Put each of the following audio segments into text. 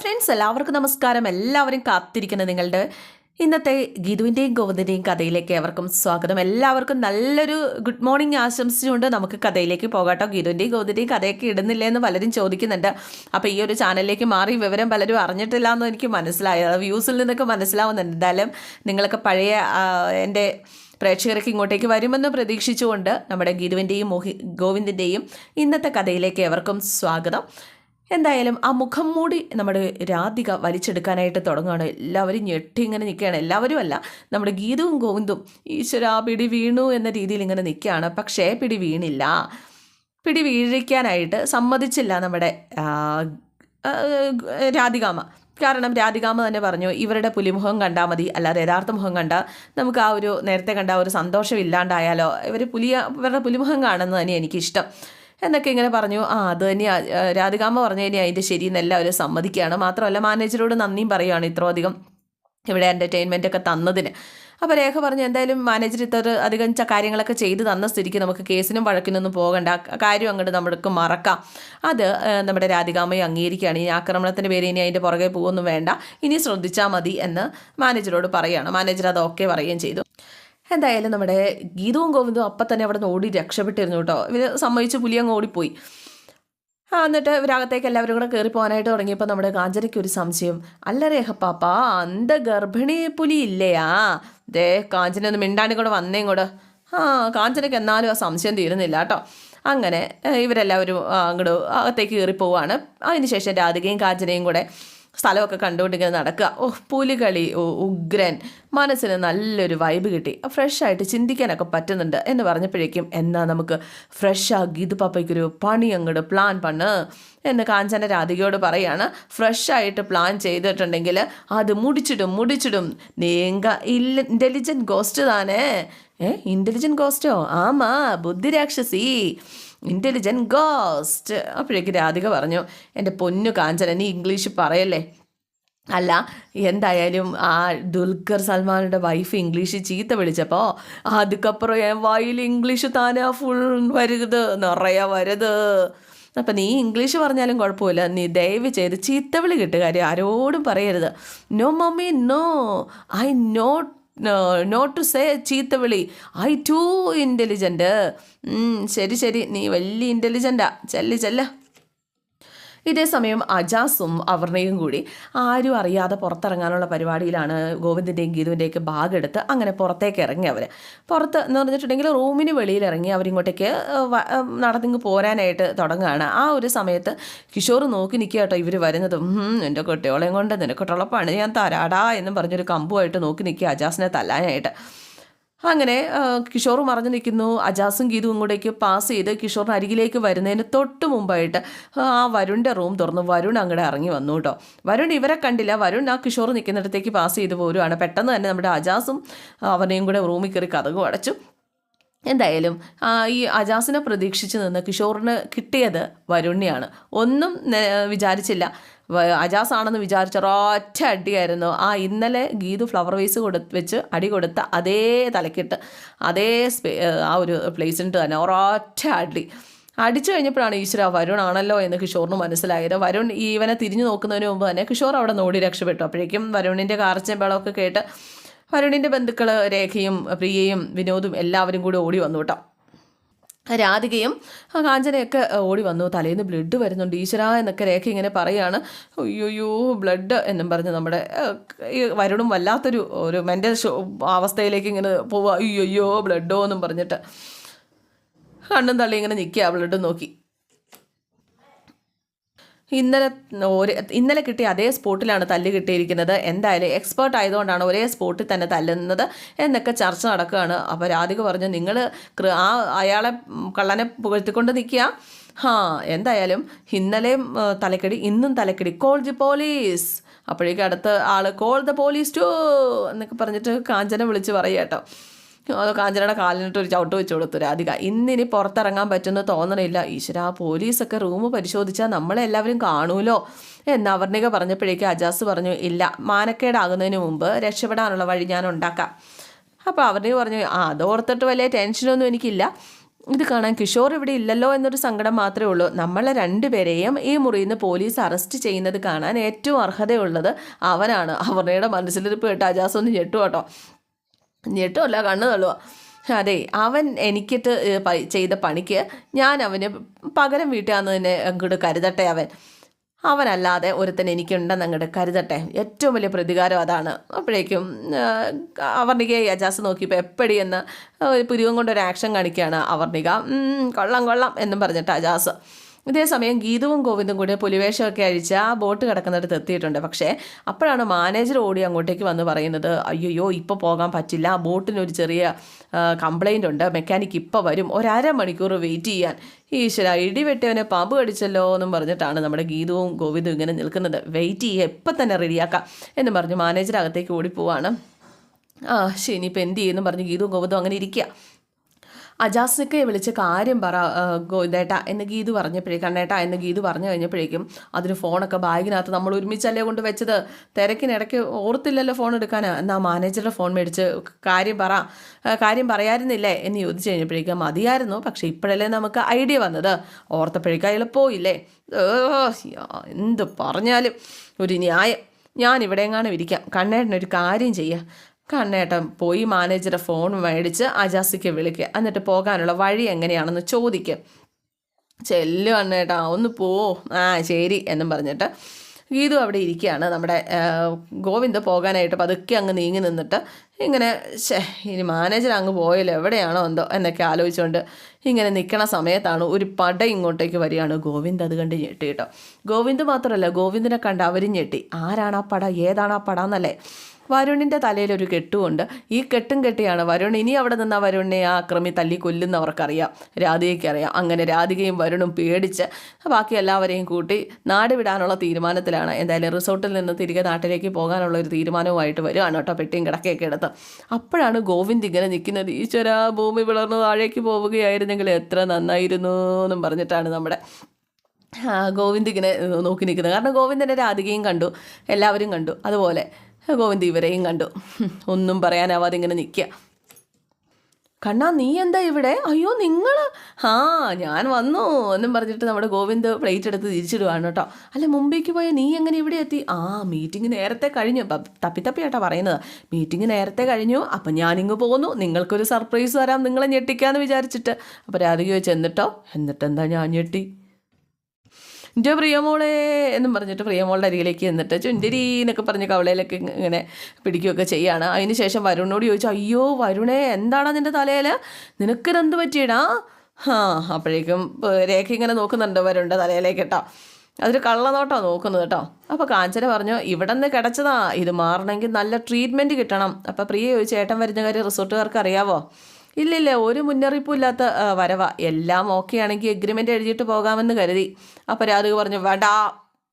Friends എല്ലാവർക്കും നമസ്കാരം. എല്ലാവരും കാത്തിരിക്കുന്ന നിങ്ങളുടെ ഇന്നത്തെ ഗീതുവിന്റെയും ഗോവിന്ദന്റെയും കഥയിലേക്ക് ഏവർക്കും സ്വാഗതം. എല്ലാവർക്കും നല്ലൊരു ഗുഡ് മോർണിംഗ് ആശംസിച്ചുകൊണ്ട് നമുക്ക് കഥയിലേക്ക് പോകാട്ടോ. ഗീതുവിന്റെയും ഗോവിന്ദന്റെയും കഥയൊക്കെ ഇടുന്നില്ലേ എന്ന് പലരും ചോദിക്കുന്നുണ്ട്. അപ്പോൾ ഈ ഒരു ചാനലിലേക്ക് മാറി വിവരം പലരും അറിഞ്ഞിട്ടില്ല എന്ന് എനിക്ക് മനസ്സിലായി. വ്യൂസിൽ നിന്നൊക്കെ മനസ്സിലാവുന്നുണ്ട്. എന്തായാലും നിങ്ങളൊക്കെ പഴയ എന്റെ പ്രേക്ഷകർക്ക് ഇങ്ങോട്ടേക്ക് വരുമെന്ന് പ്രതീക്ഷിച്ചുകൊണ്ട് നമ്മുടെ ഗീതുവിന്റെയും മോഹി ഗോവിന്ദിന്റെയും ഇന്നത്തെ കഥയിലേക്ക് ഏവർക്കും സ്വാഗതം. എന്തായാലും ആ മുഖം മൂടി നമ്മുടെ രാധിക വലിച്ചെടുക്കാനായിട്ട് തുടങ്ങുകയാണ്. എല്ലാവരും ഞെട്ടി ഇങ്ങനെ നിൽക്കുകയാണ്. എല്ലാവരും അല്ല നമ്മുടെ ഗീതവും ഗോവിന്ദും ഈശ്വര പിടി വീണു എന്ന രീതിയിൽ ഇങ്ങനെ നിൽക്കുകയാണ്. പക്ഷേ പിടി വീണില്ല. പിടി വീഴിക്കാനായിട്ട് സമ്മതിച്ചില്ല നമ്മുടെ രാധികാമ്മ. കാരണം രാധികാമ തന്നെ പറഞ്ഞു ഇവരുടെ പുലിമുഖം കണ്ടാൽ മതി. അല്ലാതെ യഥാർത്ഥ മുഖം കണ്ടാൽ നമുക്ക് ആ ഒരു നേരത്തെ കണ്ട ഒരു സന്തോഷം ഇല്ലാണ്ടായാലോ? ഇവർ പുലിയ ഇവരുടെ പുലിമുഖം കാണുന്നത് തന്നെ എനിക്കിഷ്ടം. എന്നൊക്കെ ഇങ്ങനെ പറഞ്ഞു. ആ അത് തന്നെ രാധികാമ്മ പറഞ്ഞു കഴിഞ്ഞാൽ അതിന്റെ ശരിയെന്ന് എല്ലാവരും സമ്മതിക്കുകയാണ്. മാത്രമല്ല മാനേജറോട് നന്ദിയും പറയുകയാണ് ഇത്രയധികം ഇവിടെ എന്റർടൈൻമെന്റ് ഒക്കെ തന്നതിന്. അപ്പോൾ രേഖ പറഞ്ഞു എന്തായാലും മാനേജർ ഇത്ര അധികം കാര്യങ്ങളൊക്കെ ചെയ്ത് തന്ന സ്ഥിതിക്ക് നമുക്ക് കേസിനും വഴക്കിനൊന്നും പോകണ്ട. കാര്യം അങ്ങോട്ട് നമ്മൾക്ക് മറക്കാം. അത് നമ്മുടെ രാധികാമ്മയെ അംഗീകരിക്കുകയാണ്. ഈ ആക്രമണത്തിന്റെ പേര് ഇനി അതിന്റെ പുറകെ പോകുമൊന്നും വേണ്ട. ഇനി ശ്രദ്ധിച്ചാൽ മതി എന്ന് മാനേജറോട് പറയുകയാണ് മാനേജർ അത് ഓക്കെ പറയുകയും ചെയ്തു. എന്തായാലും നമ്മുടെ ഗീതവും ഗോവിന്ദും അപ്പം തന്നെ അവിടെ നിന്ന് ഓടി രക്ഷപ്പെട്ടിരുന്നു കേട്ടോ. ഇവർ സമ്മതിച്ച് പുലി അങ്ങ് ഓടിപ്പോയി. ആ എന്നിട്ട് ഇവരകത്തേക്ക് എല്ലാവരും കൂടെ കയറി പോകാനായിട്ട് തുടങ്ങിയപ്പോൾ നമ്മുടെ കാഞ്ചനയ്ക്ക് ഒരു സംശയം. അല്ല രേഖപ്പാപ്പ അന്ത ഗർഭിണി പുലി ഇല്ലയാ ദേ കാഞ്ചന ഒന്ന് മിണ്ടാനും കൂടെ വന്നേ കൂടെ ആ കാഞ്ചനയ്ക്ക് എന്നാലും ആ സംശയം തീരുന്നില്ല കേട്ടോ. അങ്ങനെ ഇവരെല്ലാവരും അങ്ങോട്ട് അകത്തേക്ക് കയറി പോവാണ്. അതിനുശേഷം രാധികയും കാഞ്ചനയും കൂടെ സ്ഥലമൊക്കെ കണ്ടുകൊണ്ടിങ്ങനെ നടക്കുക. ഓ പുലികളി ഓ ഉഗ്രൻ. മനസ്സിന് നല്ലൊരു വൈബ് കിട്ടി. ഫ്രഷ് ആയിട്ട് ചിന്തിക്കാനൊക്കെ പറ്റുന്നുണ്ട് എന്ന് പറഞ്ഞപ്പോഴേക്കും എന്നാ നമുക്ക് ഫ്രഷ് ആ ഗീതു പാപ്പയ്ക്കൊരു പണി അങ്ങോട്ട് പ്ലാൻ പണ്ണ് എന്ന് കാഞ്ചന രാധികയോട് പറയാണ്. ഫ്രഷായിട്ട് പ്ലാൻ ചെയ്തിട്ടുണ്ടെങ്കിൽ അത് മുടിച്ചിടും മുടിച്ചിടും. നീങ്ക ഇല്ല ഇന്റലിജന്റ് ഗോസ്റ്റ് താനേ. ഏ ഇന്റലിജന്റ് ഗോസ്റ്റോ ആമാ ബുദ്ധിരാക്ഷസി ഇന്റലിജന്റ് ഗേസ്റ്റ് അപ്പോഴേക്ക് രാധിക പറഞ്ഞു എന്റെ പൊന്നു കാഞ്ചന നീ ഇംഗ്ലീഷ് പറയല്ലേ? അല്ല എന്തായാലും ആ ദുൽഖർ സൽമാനുടെ വൈഫ് ഇംഗ്ലീഷ് ചീത്ത വിളിച്ചപ്പോൾ അതുക്കപ്പുറം എൻ വായിൽ ഇംഗ്ലീഷ് താനാ ഫുൾ വരുത് നിറയെ വരുത്. അപ്പം നീ ഇംഗ്ലീഷ് പറഞ്ഞാലും കുഴപ്പമില്ല നീ ദയവ് ചെയ്ത് ചീത്തവിളി കിട്ടുകാര്യം ആരോടും പറയരുത്. No mummy no I not not to say ചീത്തവിളി I to intelligent ശരി ശരി. നീ വലിയ ഇന്റലിജന്റാ ചെല്ല് ചെല്ല. ഇതേ സമയം അജാസും അവർണയും കൂടി ആരും അറിയാതെ പുറത്തിറങ്ങാനുള്ള പരിപാടിയിലാണ് ഗോവിന്ദിന്റെയും ഗീതുവിന്റെയൊക്കെ ബാഗ് എടുത്ത് അങ്ങനെ പുറത്തേക്ക് ഇറങ്ങി അവർ പുറത്ത് എന്ന് പറഞ്ഞിട്ടുണ്ടെങ്കിൽ റൂമിന് വെളിയിൽ ഇറങ്ങി അവരിങ്ങോട്ടേക്ക് നടന്നിങ്ങ് പോരാനായിട്ട് തുടങ്ങുകയാണ്. ആ ഒരു സമയത്ത് കിഷോർ നോക്കി നിൽക്കുക കേട്ടോ ഇവർ വരുന്നത്. "ഉം, എന്റെ കുട്ടികളെയും കൊണ്ട് നിനക്കൊട്ടുള്ള പണി ഞാൻ തരാടാ എന്നും പറഞ്ഞൊരു കമ്പുമായിട്ട് നോക്കി നിൽക്കുക അജാസിനെ തല്ലാനായിട്ട്. അങ്ങനെ കിഷോർ മറഞ്ഞു നിൽക്കുന്നു. അജാസും ഗീതും ഇങ്ങോട്ടേക്ക് പാസ് ചെയ്ത് കിഷോറിന് അരികിലേക്ക് വരുന്നതിന് തൊട്ട് മുമ്പായിട്ട് ആ വരുണിന്റെ റൂം തുറന്നു. വരുൺ അങ്ങോട്ട് ഇറങ്ങി വന്നു കേട്ടോ. വരുൺ ഇവരെ കണ്ടില്ല. വരുൺ ആ കിഷോർ നിൽക്കുന്നിടത്തേക്ക് പാസ് ചെയ്ത് പോരുവാണ്. പെട്ടെന്ന് തന്നെ നമ്മുടെ അജാസും അവനെയും കൂടെ റൂമിൽ കയറി കഥകും അടച്ചു. എന്തായാലും ഈ അജാസിനെ പ്രതീക്ഷിച്ച് നിന്ന് കിഷോറിന് കിട്ടിയത് വരുണിയാണ്. ഒന്നും വിചാരിച്ചില്ല. അജാസ് ആണെന്ന് വിചാരിച്ച ഒരൊറ്റ അടിയായിരുന്നു. ആ ഇന്നലെ ഗീതു ഫ്ലവർ വേസ് കൊടു വെച്ച് അടി കൊടുത്ത അതേ തലക്കിട്ട് അതേ സ്പേ ആ ഒരു പ്ലേസിനിട്ട് തന്നെ ഒരൊറ്റ അടി. അടിച്ചു കഴിഞ്ഞപ്പോഴാണ് ഈശ്വര വരുൺ ആണല്ലോ എന്ന് കിഷോറിന് മനസ്സിലായത്. വരുൺ ഈ ഇവനെ തിരിഞ്ഞു നോക്കുന്നതിന് മുമ്പ് തന്നെ കിഷോർ അവിടെ നോടി രക്ഷപ്പെട്ടു. അപ്പോഴേക്കും വരുണിന്റെ കാർച്ചയും ബഹളമൊക്കെ കേട്ട് വരുണിന്റെ ബന്ധുക്കൾ രേഖയും പ്രിയയും വിനോദും എല്ലാവരും കൂടി ഓടി വന്നു കേട്ടോ. രാധികയും കാഞ്ചനയൊക്കെ ഓടി വന്നു. തലേന്ന് ബ്ലഡ് വരുന്നുണ്ട്. ഈശ്വര എന്നൊക്കെ രേഖ ഇങ്ങനെ പറയാണ്. അയ്യോയ്യോ ബ്ലഡ് എന്നും പറഞ്ഞ് നമ്മുടെ വരുണും വല്ലാത്തൊരു ഒരു മെന്റൽ അവസ്ഥയിലേക്ക് ഇങ്ങനെ പോവുക. അയ്യോയ്യോ ബ്ലഡോ എന്നും പറഞ്ഞിട്ട് കണ്ണും തള്ളി ഇങ്ങനെ നിൽക്കുക. ബ്ലഡ് നോക്കി. ഇന്നലെ ഒരു ഇന്നലെ കിട്ടിയ അതേ സ്പോട്ടിലാണ് തല്ല് കിട്ടിയിരിക്കുന്നത്. എന്തായാലും എക്സ്പേർട്ട് ആയതുകൊണ്ടാണ് ഒരേ സ്പോട്ടിൽ തന്നെ തല്ലുന്നത് എന്നൊക്കെ ചർച്ച നടക്കുകയാണ്. അപ്പോൾ രാധിക പറഞ്ഞു നിങ്ങൾ ആ അയാളെ കള്ളനെ പുകഴ്ത്തിക്കൊണ്ട് നിൽക്കുക. ഹാ എന്തായാലും ഇന്നലെയും തലക്കടി ഇന്നും തലക്കടി. കോൾ ദി പോലീസ് അപ്പോഴേക്കും അടുത്ത ആൾ കോൾ ദ പോലീസ് ടു എന്നൊക്കെ പറഞ്ഞിട്ട് കാഞ്ചന വിളിച്ച് പറയുക കേട്ടോ. കാഞ്ചനയുടെ കാലിനിട്ട് ഒരു ചവിട്ട് വെച്ച് കൊടുത്തു രാധിക. ഇന്നിനി പുറത്തിറങ്ങാൻ പറ്റുമെന്ന് തോന്നണില്ല. ഈശ്വര പോലീസൊക്കെ റൂം പരിശോധിച്ചാൽ നമ്മളെ എല്ലാവരും കാണൂലോ? എന്ന് അവർണിക പറഞ്ഞപ്പോഴേക്ക് അജാസ് പറഞ്ഞു ഇല്ല മാനക്കേടാകുന്നതിന് മുമ്പ് രക്ഷപ്പെടാനുള്ള വഴി ഞാൻ ഉണ്ടാക്കാം. അപ്പോൾ അവർണിക പറഞ്ഞു ആ അത് ഓർത്തിട്ട് വലിയ ടെൻഷനൊന്നും എനിക്കില്ല. ഇത് കാണാൻ കിഷോർ ഇവിടെ ഇല്ലല്ലോ എന്നൊരു സങ്കടം മാത്രമേ ഉള്ളൂ. നമ്മളെ രണ്ടുപേരെയും ഈ മുറിയിൽ നിന്ന് പോലീസ് അറസ്റ്റ് ചെയ്യുന്നത് കാണാൻ ഏറ്റവും അർഹതയുള്ളത് അവനാണ്. അവരുടെ മനസ്സിലിരിപ്പ് കേട്ടോ അജാസ് ഒന്ന് ഞെട്ടു കേട്ടോ ഞെട്ടുമല്ല കണ്ണു തള്ളുക അതെ അവൻ എനിക്കിട്ട് ചെയ്ത പണിക്ക് ഞാൻ അവന് പകരം വീട്ടാന്ന് തന്നെ അങ്ങോട്ട് കരുതട്ടെ അവൻ. അവനല്ലാതെ ഒരുത്തൻ എനിക്കുണ്ടെന്ന് അങ്ങോട്ട് കരുതട്ടെ. ഏറ്റവും വലിയ പ്രതികാരം അതാണ്. അപ്പോഴേക്കും അവർണിക അജാസ് നോക്കിയപ്പോൾ എപ്പടി എന്ന് പുരുവം കൊണ്ടൊരു ആക്ഷൻ കാണിക്കുകയാണ് അവർണിക. കൊള്ളാം കൊള്ളാം എന്നും പറഞ്ഞിട്ട് അജാസ് ഇതേസമയം ഗീതവും ഗോവിന്ദും കൂടി പുലിവേഷമൊക്കെ അഴിച്ച് ആ ബോട്ട് കിടക്കുന്നിടത്ത് എത്തിയിട്ടുണ്ട്. പക്ഷേ അപ്പോഴാണ് മാനേജർ ഓടി അങ്ങോട്ടേക്ക് വന്ന് പറയുന്നത് അയ്യോ ഇപ്പോൾ പോകാൻ പറ്റില്ല. ആ ബോട്ടിനൊരു ചെറിയ കംപ്ലൈന്റ് ഉണ്ട്. മെക്കാനിക് ഇപ്പോൾ വരും. ഒരര മണിക്കൂർ വെയിറ്റ് ചെയ്യാൻ. ഈശ്വര ഇടിവെട്ടിയവനെ പാമ്പ് കടിച്ചല്ലോ എന്നും പറഞ്ഞിട്ടാണ് നമ്മുടെ ഗീതവും ഗോവിന്ദും ഇങ്ങനെ നിൽക്കുന്നത്. വെയിറ്റ് ചെയ്യുക ഇപ്പം തന്നെ റെഡിയാക്കാം എന്ന് പറഞ്ഞ് മാനേജർ അകത്തേക്ക് ഓടിപ്പോവാണ്. ആ ശരി ഇനിയിപ്പോൾ എന്ത് ചെയ്യുമെന്ന് പറഞ്ഞ് ഗീതവും ഗോവിന്ദും അങ്ങനെ ഇരിക്കുക അജാസിനെ വിളിച്ച് കാര്യം പറ ഗോദേട്ട എന്ന ഗീതു പറഞ്ഞപ്പോഴേ കണ്ണേട്ടാ എന്ന് ഗീതു പറഞ്ഞു കഴിഞ്ഞപ്പോഴേക്കും അതിന് ഫോണൊക്കെ ബാഗിനകത്ത് നമ്മൾ ഒരുമിച്ചല്ലേ കൊണ്ട് വെച്ചത്? തിരക്കിനിടയ്ക്ക് ഓർത്തില്ലല്ലോ ഫോൺ എടുക്കാൻ. എന്നാ മാനേജറുടെ ഫോൺ മേടിച്ച് കാര്യം പറ കാര്യം പറയായിരുന്നില്ലേ എന്ന് ചോദിച്ചു കഴിഞ്ഞപ്പോഴേക്കും മതിയായിരുന്നു. പക്ഷേ ഇപ്പോഴല്ലേ നമുക്ക് ഐഡിയ വന്നത്. ഓർത്തപ്പോഴേക്കും എളുപ്പമില്ലേ എന്ത് പറഞ്ഞാലും ഒരു ന്യായം. ഞാൻ ഇവിടെയെങ്ങാനും ഇരിക്കാം. കണ്ണേട്ടനൊരു കാര്യം ചെയ്യുക കണ്ണേട്ടൻ പോയി മാനേജറെ ഫോൺ മേടിച്ച് അജാസിക്ക് വിളിക്കുക എന്നിട്ട് പോകാനുള്ള വഴി എങ്ങനെയാണെന്ന് ചോദിക്കുക ചെല്ലു കണ്ണേട്ടാ ഒന്ന് പോ. ആ ശരി എന്നും പറഞ്ഞിട്ട് ഗീതു അവിടെ ഇരിക്കുകയാണ്. നമ്മുടെ ഗോവിന്ദ പോകാനായിട്ട് പതുക്കെ അങ്ങ് നീങ്ങി നിന്നിട്ട് ഇങ്ങനെ ശേ ഇനി മാനേജർ അങ്ങ് പോയല്ലോ എവിടെയാണോ എന്തോ എന്നൊക്കെ ആലോചിച്ചുകൊണ്ട് ഇങ്ങനെ നിൽക്കണ സമയത്താണ് ഒരു പട ഇങ്ങോട്ടേക്ക് വരികയാണ് ഗോവിന്ദ്. അത് കണ്ട് ഞെട്ടി കേട്ടോ. ഗോവിന്ദ് മാത്രമല്ല ഗോവിന്ദിനെ കണ്ട് അവരും ഞെട്ടി. ആരാണ് ആ പട? ഏതാണ് ആ പട എന്നല്ലേ വരുണിന്റെ തലയിൽ ഒരു കെട്ടുമുണ്ട്. ഈ കെട്ടും കെട്ടിയാണ് വരുൺ. ഇനി അവിടെ നിന്ന് വരുണിനെ ആ അക്രമി തല്ലി കൊല്ലുന്നവർക്കറിയാം രാധികയ്ക്ക് അറിയാം. അങ്ങനെ രാധികയും വരുണും പേടിച്ച് ബാക്കി എല്ലാവരെയും കൂട്ടി നാട് വിടാനുള്ള തീരുമാനത്തിലാണ്. എന്തായാലും റിസോർട്ടിൽ നിന്ന് തിരികെ നാട്ടിലേക്ക് പോകാനുള്ള ഒരു തീരുമാനവുമായിട്ട് വരികയാണ് കേട്ടോ പെട്ടിയും കിടക്കയൊക്കെ എടുത്ത്. അപ്പോഴാണ് ഗോവിന്ദ് ഇങ്ങനെ നിൽക്കുന്നത്. ഈശ്വര ഭൂമി വിളർന്നു താഴേക്ക് പോവുകയായിരുന്നെങ്കിൽ എത്ര നന്നായിരുന്നു എന്നും പറഞ്ഞിട്ടാണ് നമ്മുടെ ഗോവിന്ദ് ഇങ്ങനെ നോക്കി നിൽക്കുന്നത്. കാരണം ഗോവിന്ദനെ രാധികയും കണ്ടു. എല്ലാവരും കണ്ടു. അതുപോലെ ഗോവിന്ദ് ഇവരെയും കണ്ടു. ഒന്നും പറയാനാവാതെ ഇങ്ങനെ നിൽക്കുക. കണ്ണാ നീ എന്താ ഇവിടെ? അയ്യോ നിങ്ങൾ ആ ഞാൻ വന്നു എന്നും പറഞ്ഞിട്ട് നമ്മുടെ ഗോവിന്ദ് പ്ലേറ്റ് എടുത്ത് തിരിച്ചിടുവാണ് കേട്ടോ. അല്ല മുംബൈക്ക് പോയ നീ എങ്ങനെ ഇവിടെ എത്തി? ആ മീറ്റിംഗ് നേരത്തെ കഴിഞ്ഞു. തപ്പി തപ്പി കേട്ടോ പറയുന്നത്. മീറ്റിംഗ് നേരത്തെ കഴിഞ്ഞു അപ്പം ഞാനിങ്ങ് പോകുന്നു നിങ്ങൾക്കൊരു സർപ്രൈസ് തരാം നിങ്ങളെ ഞെട്ടിക്കാന്ന് വിചാരിച്ചിട്ട്. അപ്പോൾ രാധിക ചോദിച്ചു എന്നിട്ടോ? എന്നിട്ടെന്താ ഞാൻ ഞെട്ടി? എന്റെ പ്രിയമോളെ എന്നും പറഞ്ഞിട്ട് പ്രിയമോളുടെ അരികിലേക്ക് എന്നിട്ട് ചുന്തിരി എന്നൊക്കെ പറഞ്ഞ് കവളയിലൊക്കെ ഇങ്ങനെ പിടിക്കുകയൊക്കെ ചെയ്യാണ്. അതിന് ശേഷം വരുണിനോട് ചോദിച്ചു അയ്യോ വരുണേ എന്താണ് നിന്റെ തലയിൽ നിനക്കിതെന്ത് പറ്റിയിടാ? ആ അപ്പോഴേക്കും രേഖ ഇങ്ങനെ നോക്കുന്നുണ്ട് വരുണിന്റെ തലയിലേക്ക് കേട്ടോ. അതൊരു കള്ളനോട്ടോ നോക്കുന്നത് കേട്ടോ. അപ്പോൾ കാഞ്ചന പറഞ്ഞു ഇവിടെ നിന്ന് കിടച്ചതാ. ഇത് മാറണമെങ്കിൽ നല്ല ട്രീറ്റ്മെന്റ് കിട്ടണം. അപ്പോൾ പ്രിയ ചോദിച്ചു ഏട്ടൻ വരുന്ന കാര്യം റിസോർട്ടുകാർക്ക് അറിയാവോ? ഇല്ലില്ല ഒരു മുന്നറിയിപ്പും ഇല്ലാത്ത വരവ. എല്ലാം ഓക്കെ ആണെങ്കിൽ എഗ്രിമെന്റ് എഴുതിയിട്ട് പോകാമെന്ന് കരുതി. അപ്പോൾ രാധിക പറഞ്ഞു വേണ്ട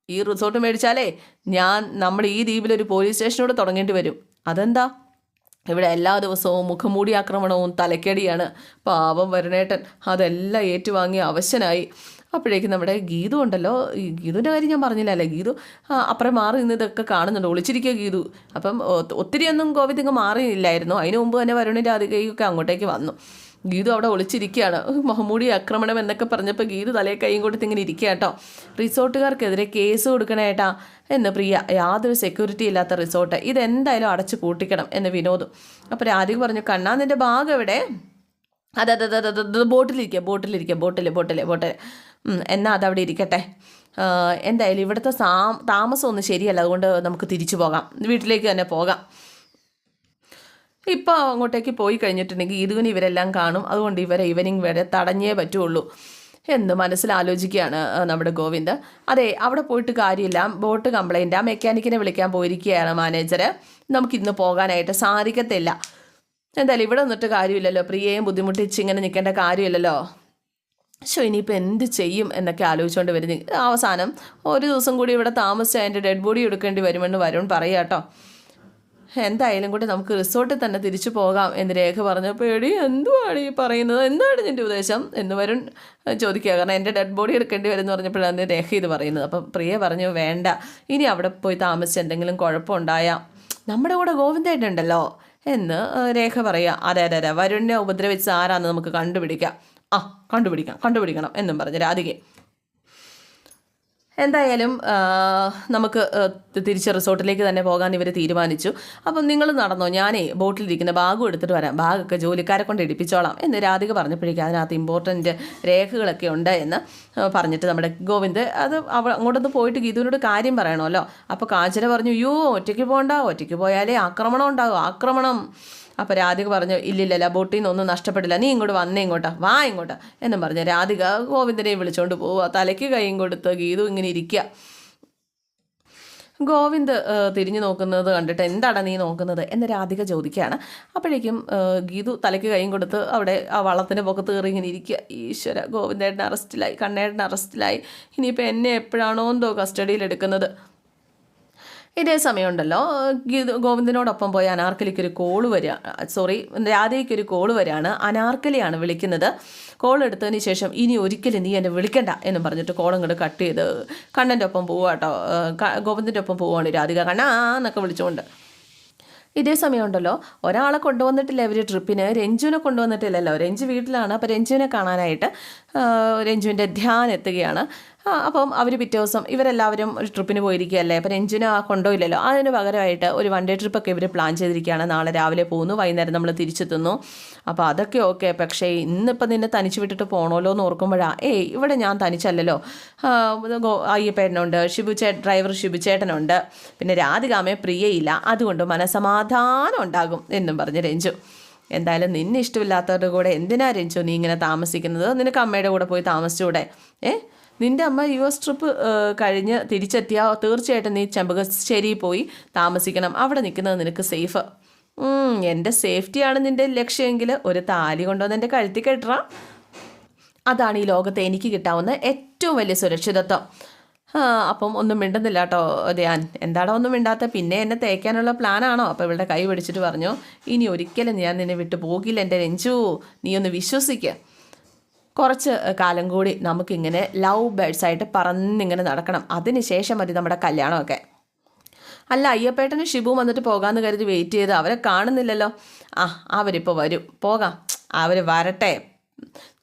ഈ റിസോർട്ട് മേടിച്ചാലേ ഞാൻ നമ്മൾ ഈ ദ്വീപിലൊരു പോലീസ് സ്റ്റേഷനോട് തുടങ്ങേണ്ടി വരും. അതെന്താ? ഇവിടെ എല്ലാ ദിവസവും മുഖംമൂടി ആക്രമണവും തലക്കടിയാണ്. പാവം വരണേട്ടൻ അതെല്ലാം ഏറ്റുവാങ്ങി അവശനായി. അപ്പോഴേക്കും നമ്മുടെ ഗീതു ഉണ്ടല്ലോ. ഈ ഗീതുവിന്റെ കാര്യം ഞാൻ പറഞ്ഞില്ലല്ലേ ഗീതു അപ്പുറം മാറി നിന്ന് ഇതൊക്കെ കാണുന്നുണ്ട്. ഒളിച്ചിരിക്കുക ഗീതു. അപ്പം ഒത്തിരി ഒത്തിരിയൊന്നും കോവിദ് ഇങ്ങ് മാറിയില്ലായിരുന്നു. അതിന് മുമ്പ് തന്നെ വരുണിന്റെ രാധികയൊക്കെ അങ്ങോട്ടേക്ക് വന്നു. ഗീതു അവിടെ ഒളിച്ചിരിക്കുകയാണ്. മഹമ്മൂടി ആക്രമണം എന്നൊക്കെ പറഞ്ഞപ്പോൾ ഗീതു തലയെ കൈയും കൊടുത്ത് ഇങ്ങനെ ഇരിക്കുക കേട്ടോ. റിസോർട്ടുകാർക്കെതിരെ കേസ് കൊടുക്കണേട്ടാ എന്ന് പ്രിയ യാതൊരു സെക്യൂരിറ്റി ഇല്ലാത്ത റിസോർട്ട്. ഇതെന്തായാലും അടച്ചു പൂട്ടിക്കണം എന്ന് വിനോദ്. അപ്പോൾ രാധിക പറഞ്ഞു കണ്ണാ നിന്റെ ഭാഗം എവിടെ? അതെ അതെ അതെ ബോട്ടിലിരിക്കുക ബോട്ടിലിരിക്കുക ബോട്ടിൽ ബോട്ടിൽ ബോട്ടിൽ എന്നാൽ അതവിടെ ഇരിക്കട്ടെ. എന്തായാലും ഇവിടുത്തെ താമസം ഒന്നും ശരിയല്ല അതുകൊണ്ട് നമുക്ക് തിരിച്ചു പോകാം. വീട്ടിലേക്ക് തന്നെ പോകാം. ഇപ്പോൾ അങ്ങോട്ടേക്ക് പോയി കഴിഞ്ഞിട്ടുണ്ടെങ്കിൽ ഇതുവിന് ഇവരെല്ലാം കാണും. അതുകൊണ്ട് ഇവരെ ഈവനിങ് വരെ തടഞ്ഞേ പറ്റുള്ളൂ എന്ന് മനസ്സിലാലോചിക്കുകയാണ് നമ്മുടെ ഗോവിന്ദ്. അതെ അവിടെ പോയിട്ട് കാര്യമില്ല. ബോട്ട് കംപ്ലൈന്റ് ആ മെക്കാനിക്കിനെ വിളിക്കാൻ പോയിരിക്കുകയാണ് മാനേജർ. നമുക്കിന്ന് പോകാനായിട്ട് സാധിക്കത്തില്ല. എന്തായാലും ഇവിടെ നിന്നിട്ട് കാര്യമില്ലല്ലോ. പ്രിയയും ബുദ്ധിമുട്ടിച്ച് ഇങ്ങനെ നിൽക്കേണ്ട കാര്യമില്ലല്ലോ. ശോ ഇനിയിപ്പോൾ എന്ത് ചെയ്യും എന്നൊക്കെ ആലോചിച്ചുകൊണ്ട് വരുന്നു അവസാനം ഒരു ദിവസം കൂടി ഇവിടെ താമസിച്ച് അതിന്റെ ഡെഡ് ബോഡി എടുക്കേണ്ടി വരുമെന്ന് വരുൺ പറയുക കേട്ടോ. എന്തായാലും കൂടി നമുക്ക് റിസോർട്ടിൽ തന്നെ തിരിച്ചു പോകാം എന്ന് രേഖ പറഞ്ഞു പേടി എന്തുവാണ് ഈ പറയുന്നത്? എന്താണ് നിന്റെ ഉദ്ദേശം എന്ന് വരുൺ ചോദിക്കുക. കാരണം എന്റെ ഡെഡ് ബോഡി എടുക്കേണ്ടി വരും എന്ന് പറഞ്ഞപ്പോഴാണ് രേഖ ഇത് പറയുന്നത്. അപ്പം പ്രിയ പറഞ്ഞു വേണ്ട. ഇനി അവിടെ പോയി താമസിച്ച് എന്തെങ്കിലും കുഴപ്പമുണ്ടായാൽ നമ്മുടെ കൂടെ ഗോവിന്ദേട്ടുണ്ടല്ലോ എന്ന് രേഖ പറയുക. അതെ അതെ അതെ. വരുണിനെ ഉപദ്രവിച്ച ആരാന്ന് നമുക്ക് കണ്ടുപിടിക്കാം. ആ കണ്ടുപിടിക്കാം കണ്ടുപിടിക്കണം എന്നും പറഞ്ഞ് രാധിക. എന്തായാലും നമുക്ക് തിരിച്ച് റിസോർട്ടിലേക്ക് തന്നെ പോകാൻ ഇവർ തീരുമാനിച്ചു. അപ്പം നിങ്ങൾ നടന്നോ ഞാനേ ബോട്ടിലിരിക്കുന്ന ബാഗും എടുത്തിട്ട് വരാം. ബാഗൊക്കെ ജോലിക്കാരെ കൊണ്ട് എടുപ്പിച്ചോളാം എന്ന് രാധിക പറഞ്ഞപ്പോഴേക്കും അതിനകത്ത് ഇമ്പോർട്ടന്റ് രേഖകളൊക്കെ ഉണ്ട് എന്ന് പറഞ്ഞിട്ട് നമ്മുടെ ഗോവിന്ദ് അത് അവ അങ്ങോട്ടൊന്ന് പോയിട്ട് ഗീതുവിനോട് കാര്യം പറയണമല്ലോ. അപ്പോൾ കാഞ്ചന പറഞ്ഞു യോ ഒറ്റയ്ക്ക് പോകണ്ട ഒറ്റയ്ക്ക് പോയാലേ ആക്രമണം ഉണ്ടാകും ആക്രമണം. അപ്പോൾ രാധിക പറഞ്ഞു ഇല്ലില്ല ബോട്ടിൽ നിന്നൊന്നും നഷ്ടപ്പെടില്ല. നീ ഇങ്ങോട്ട് വന്നേ ഇങ്ങോട്ടാ വാ ഇങ്ങോട്ടാ. എന്നും പറഞ്ഞു രാധിക ഗോവിന്ദനെ വിളിച്ചുകൊണ്ട് പോവുക. തലയ്ക്ക് കൈയും കൊടുത്ത് ഗീതു ഇങ്ങനെ ഇരിക്കുക ഗോവിന്ദ് തിരിഞ്ഞു നോക്കുന്നത് കണ്ടിട്ട് എന്താണ് നീ നോക്കുന്നത്? എന്ന് രാധിക ചോദിക്കുകയാണ്. അപ്പോഴേക്കും ഗീതു തലയ്ക്ക് കൈയും കൊടുത്ത് അവിടെ ആ വള്ളത്തിന്റെ പുറത്ത് കയറി ഇങ്ങനെ ഇരിക്കുക ഈശ്വര ഗോവിന്ദേട്ടൻ അറസ്റ്റിലായി കണ്ണേട്ടൻ അറസ്റ്റിലായി ഇനിയിപ്പോൾ എന്നെ എപ്പോഴാണോ എന്തോ കസ്റ്റഡിയിൽ എടുക്കുന്നത് ഇതേ സമയമുണ്ടല്ലോ. ഗോവിന്ദനോടൊപ്പം പോയ അനാർക്കലിക്ക് ഒരു കോൾ വരിക സോറി രാധയ്ക്ക് ഒരു കോൾ വരികയാണ് അനാർക്കലിയാണ് വിളിക്കുന്നത്. കോൾ എടുത്തതിന് ശേഷം ഇനി ഒരിക്കലും നീ എന്നെ വിളിക്കണ്ട എന്ന് പറഞ്ഞിട്ട് കോൾ അങ്ങോട്ട് കട്ട് ചെയ്ത് കണ്ണന്റെ ഒപ്പം പോവുക കേട്ടോ ഗോവിന്ദന്റെ ഒപ്പം പോവുകയാണ് രാധിക. കണ്ണാ എന്നൊക്കെ വിളിച്ചുകൊണ്ട് ഇതേ സമയമുണ്ടല്ലോ. ഒരാളെ കൊണ്ടുവന്നിട്ടില്ല ഇവർ ട്രിപ്പിന്. രഞ്ജുവിനെ കൊണ്ടുവന്നിട്ടില്ലല്ലോ. രഞ്ജു വീട്ടിലാണ്. അപ്പോൾ രഞ്ജുവിനെ കാണാനായിട്ട് രഞ്ജുവിന്റെ ധ്യാൻ എത്തുകയാണ്. അപ്പം അവർ പിറ്റേ ദിവസം ഇവരെല്ലാവരും ഒരു ട്രിപ്പിന് പോയിരിക്കുകയല്ലേ? അപ്പം രഞ്ജുവിനെ ആ കൊണ്ടുപോയില്ലല്ലോ. അതിന് പകരമായിട്ട് ഒരു വൺ ഡേ ട്രിപ്പൊക്കെ ഇവർ പ്ലാൻ ചെയ്തിരിക്കുകയാണ്. നാളെ രാവിലെ പോകുന്നു വൈകുന്നേരം നമ്മൾ തിരിച്ചെത്തുന്നു. അപ്പോൾ അതൊക്കെ ഓക്കെ. പക്ഷേ ഇന്നിപ്പം നിന്നെ തനിച്ച് വിട്ടിട്ട് പോകണമല്ലോ എന്ന് ഓർക്കുമ്പോഴാണ് ഏയ് ഇവിടെ ഞാൻ തനിച്ചല്ലല്ലോ. അയ്യപ്പേട്ടനുണ്ട് ഷിബുചേ ഡ്രൈവർ ഷിബുചേട്ടനുണ്ട് പിന്നെ രാധികാമയെ പ്രിയയില്ല. അതുകൊണ്ട് മനസമാധാനം ഉണ്ടാകും എന്നും പറഞ്ഞ് രഞ്ജു. എന്തായാലും നിന്നെ ഇഷ്ടമില്ലാത്തവരുടെ കൂടെ എന്തിനാ രഞ്ജു നീ ഇങ്ങനെ താമസിക്കുന്നത്? നിനക്ക് അമ്മയുടെ കൂടെ പോയി താമസിച്ചൂടെ? ഏ? നിന്റെ അമ്മ യു എസ് ട്രിപ്പ് കഴിഞ്ഞ് തിരിച്ചെത്തിയാൽ തീർച്ചയായിട്ടും നീ ചെമ്പകശ്ശേരി പോയി താമസിക്കണം. അവിടെ നിൽക്കുന്നത് നിനക്ക് സേഫ് എന്റെ സേഫ്റ്റിയാണ് നിന്റെ ലക്ഷ്യമെങ്കിൽ ഒരു താലി കൊണ്ടുവന്ന് എന്റെ കഴുത്തി കെട്ടറ. അതാണ് ഈ ലോകത്ത് എനിക്ക് കിട്ടാവുന്ന ഏറ്റവും വലിയ സുരക്ഷിതത്വം. അപ്പം ഒന്നും മിണ്ടുന്നില്ല കേട്ടോ ധ്യാൻ എന്താണോ ഒന്നും മിണ്ടാത്ത? പിന്നെ എന്നെ തേക്കാനുള്ള പ്ലാനാണോ? അപ്പോൾ ഇവളുടെ കൈ പിടിച്ചിട്ട് പറഞ്ഞു ഇനി ഒരിക്കലും ഞാൻ നിന്നെ വിട്ടു പോകില്ല എന്റെ രഞ്ജു. നീ ഒന്ന് വിശ്വസിക്കുക കുറച്ച് കാലം കൂടി നമുക്കിങ്ങനെ ലവ് ബേഡ്സ് ആയിട്ട് പറന്നിങ്ങനെ നടക്കണം. അതിനുശേഷം മതി നമ്മുടെ കല്യാണമൊക്കെ. അല്ല അയ്യപ്പേട്ടനും ഷിബു വന്നിട്ട് പോകാമെന്ന് കരുതി വെയിറ്റ് ചെയ്ത് അവരെ കാണുന്നില്ലല്ലോ. ആ അവരിപ്പോൾ വരും. പോകാം. അവർ വരട്ടെ.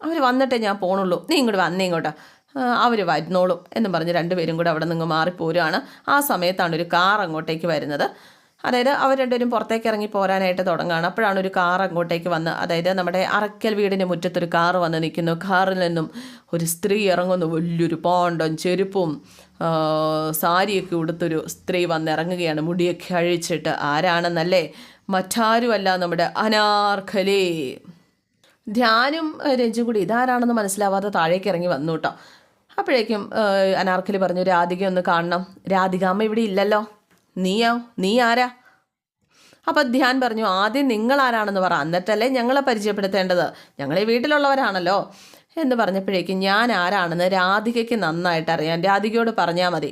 അവർ വന്നിട്ടേ ഞാൻ പോണുള്ളൂ. നീ ഇങ്ങോട്ട് വന്നേ ഇങ്ങോട്ട് അവർ വരുന്നോളും എന്നും പറഞ്ഞ് രണ്ടുപേരും കൂടെ അവിടെ നിന്ന് മാറിപ്പോരുകയാണ് ആ സമയത്താണ് ഒരു കാർ അങ്ങോട്ടേക്ക് വരുന്നത്. അതായത് അവർ രണ്ടുപേരും പുറത്തേക്ക് ഇറങ്ങി പോരാനായിട്ട് തുടങ്ങുകയാണ്. അപ്പോഴാണ് ഒരു കാർ അങ്ങോട്ടേക്ക് വന്ന് അതായത് നമ്മുടെ അറക്കൽ വീടിന്റെ മുറ്റത്തൊരു കാർ വന്ന് നിൽക്കുന്നു. കാറിൽ നിന്നും ഒരു സ്ത്രീ ഇറങ്ങുന്നു. വലിയൊരു പോണ്ടും ചെരുപ്പും സാരിയൊക്കെ ഉടുത്തൊരു സ്ത്രീ വന്ന് ഇറങ്ങുകയാണ്. മുടിയൊക്കെ അഴിച്ചിട്ട്. ആരാണെന്നല്ലേ? മറ്റാരുമല്ല നമ്മുടെ അനാർക്കലി. ധ്യാനും ഏഹ്, കൂടി. ഇതാരാണെന്ന് മനസ്സിലാവാതെ താഴേക്ക് ഇറങ്ങി വന്നു കേട്ടോ അപ്പോഴേക്കും അനാർക്കലി പറഞ്ഞു രാധിക ഒന്ന് കാണണം. രാധിക അമ്മ ഇവിടെ ഇല്ലല്ലോ. നീയോ? നീ ആരാ? അപ്പം ധ്യാൻ പറഞ്ഞു ആദ്യം നിങ്ങൾ ആരാണെന്ന് പറ. എന്നിട്ടല്ലേ ഞങ്ങളെ പരിചയപ്പെടുത്തേണ്ടത്. ഞങ്ങൾ ഈ വീട്ടിലുള്ളവരാണല്ലോ. എന്ന് പറഞ്ഞപ്പോഴേക്കും ഞാൻ ആരാണെന്ന് രാധികയ്ക്ക് നന്നായിട്ട് അറിയാം. രാധികയോട് പറഞ്ഞാൽ മതി.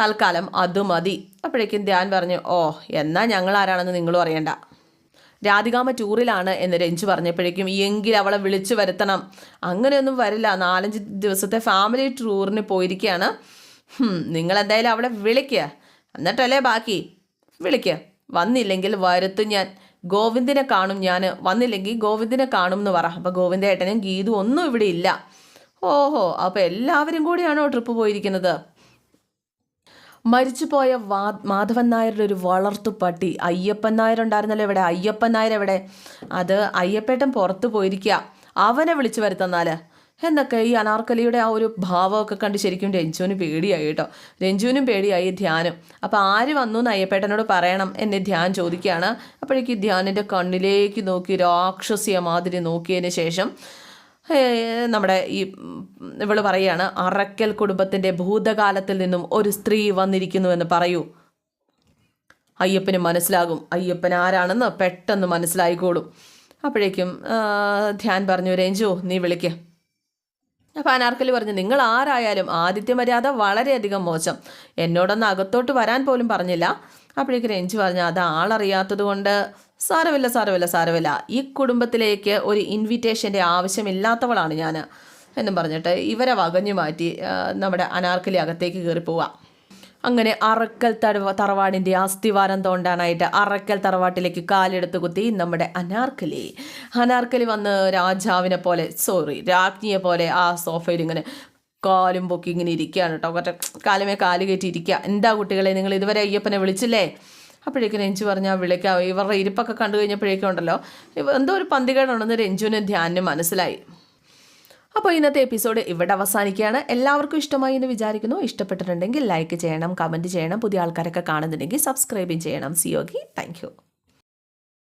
തൽക്കാലം അത് മതി. അപ്പോഴേക്കും ധ്യാൻ പറഞ്ഞു ഓ എന്നാൽ ഞങ്ങൾ ആരാണെന്ന് നിങ്ങളും അറിയണ്ട. രാധികാമ്മ ടൂറിലാണ് എന്ന് രഞ്ജു പറഞ്ഞപ്പോഴേക്കും എങ്കിൽ അവളെ വിളിച്ചു വരുത്തണം. അങ്ങനെയൊന്നും വരില്ല. നാലഞ്ച് ദിവസത്തെ ഫാമിലി ടൂറിന് പോയിരിക്കുകയാണ് നിങ്ങൾ എന്തായാലും അവളെ വിളിക്കുക എന്നിട്ടല്ലേ ബാക്കി? വിളിക്കുക വന്നില്ലെങ്കിൽ വരുത്തും ഞാൻ. ഗോവിന്ദിനെ കാണും ഞാൻ വന്നില്ലെങ്കിൽ ഗോവിന്ദിനെ കാണും എന്ന് പറ. അപ്പോൾ ഗോവിന്ദേട്ടനും ഗീതു ഒന്നും ഇവിടെ ഇല്ല. ഓഹോ അപ്പോൾ എല്ലാവരും കൂടിയാണോ ട്രിപ്പ് പോയിരിക്കുന്നത്? മരിച്ചുപോയ വാ മാധവൻ നായരുടെ ഒരു വളർത്തു പട്ടി. അയ്യപ്പൻ നായർ ഉണ്ടായിരുന്നല്ലോ ഇവിടെ. അയ്യപ്പൻ നായർ എവിടെ? അത് അയ്യപ്പേട്ടൻ പുറത്തു പോയിരിക്കുക അവനെ വിളിച്ചു വരുത്തന്നാൽ എന്നൊക്കെ ഈ അനാർക്കലിയുടെ ആ ഒരു ഭാവമൊക്കെ കണ്ട് ശരിക്കും രഞ്ജുവിന് പേടിയായി കേട്ടോ. രഞ്ജുവിനും പേടിയായി ധ്യാനും. അപ്പോൾ ആര് വന്നു എന്ന് അയ്യപ്പേട്ടനോട് പറയണം എന്നെ ധ്യാൻ ചോദിക്കുകയാണ്. അപ്പോഴേക്ക് ധ്യാനിന്റെ കണ്ണിലേക്ക് നോക്കി രാക്ഷസിയ മാതിരി നോക്കിയതിന് ശേഷം നമ്മുടെ ഈ ഇവൾ പറയാണ് അറക്കൽ കുടുംബത്തിന്റെ ഭൂതകാലത്തിൽ നിന്നും ഒരു സ്ത്രീ വന്നിരിക്കുന്നു എന്ന് പറയൂ. അയ്യപ്പന് മനസ്സിലാകും. അയ്യപ്പൻ ആരാണെന്ന് പെട്ടെന്ന് മനസ്സിലായിക്കോളും. അപ്പോഴേക്കും ധ്യാൻ പറഞ്ഞു രഞ്ജു നീ വിളിക്ക. അപ്പോൾ അനാർക്കലി പറഞ്ഞു നിങ്ങൾ ആരായാലും ആദിത്യ മര്യാദ വളരെയധികം മോശം. എന്നോടൊന്ന് അകത്തോട്ട് വരാൻ പോലും പറഞ്ഞില്ല. അപ്പോഴേക്കും രഞ്ജു പറഞ്ഞു അത് ആളറിയാത്തത് കൊണ്ട് സാരമില്ല സാരമില്ല സാരമില്ല. ഈ കുടുംബത്തിലേക്ക് ഒരു ഇൻവിറ്റേഷന്റെ ആവശ്യമില്ലാത്തവളാണ് ഞാൻ എന്നും പറഞ്ഞിട്ട് ഇവരെ വകഞ്ഞു മാറ്റി നമ്മുടെ അനാർക്കലി അകത്തേക്ക് കയറി അങ്ങനെ അറക്കൽ തടവ തറവാടിന്റെ അസ്ഥിവാരം തോണ്ടാനായിട്ട് അറക്കൽ തറവാട്ടിലേക്ക് കാലെടുത്ത് കുത്തി നമ്മുടെ അനാർക്കലി. അനാർക്കലി വന്ന് രാജാവിനെ പോലെ സോറി രാജ്ഞിയെ പോലെ ആ സോഫയിൽ ഇങ്ങനെ കാലും പൊക്കി ഇങ്ങനെ ഇരിക്കുകയാണ് കേട്ടോ. കാലുമേ കാൽ കയറ്റി ഇരിക്കുക. എന്താ കുട്ടികളെ നിങ്ങൾ ഇതുവരെ അയ്യപ്പനെ വിളിച്ചില്ലേ? അപ്പോഴേക്കും രഞ്ജു പറഞ്ഞാൽ വിളിക്കാം. ഇവരുടെ ഇരിപ്പൊക്കെ കണ്ടു കഴിഞ്ഞപ്പോഴേക്കും ഉണ്ടല്ലോ. എന്തോ ഒരു പന്തികേടുണ്ടെന്ന് രഞ്ജുവിന് ധ്യാനം മനസ്സിലായി. അപ്പോൾ ഇന്നത്തെ എപ്പിസോഡ് ഇവിടെ അവസാനിക്കുകയാണ്. എല്ലാവർക്കും ഇഷ്ടമായി എന്ന് വിചാരിക്കുന്നു. ഇഷ്ടപ്പെട്ടിട്ടുണ്ടെങ്കിൽ ലൈക്ക് ചെയ്യണം കമന്റ് ചെയ്യണം. പുതിയ ആൾക്കാരൊക്കെ കാണുന്നുണ്ടെങ്കിൽ സബ്സ്ക്രൈബും ചെയ്യണം. സിയോഗി താങ്ക്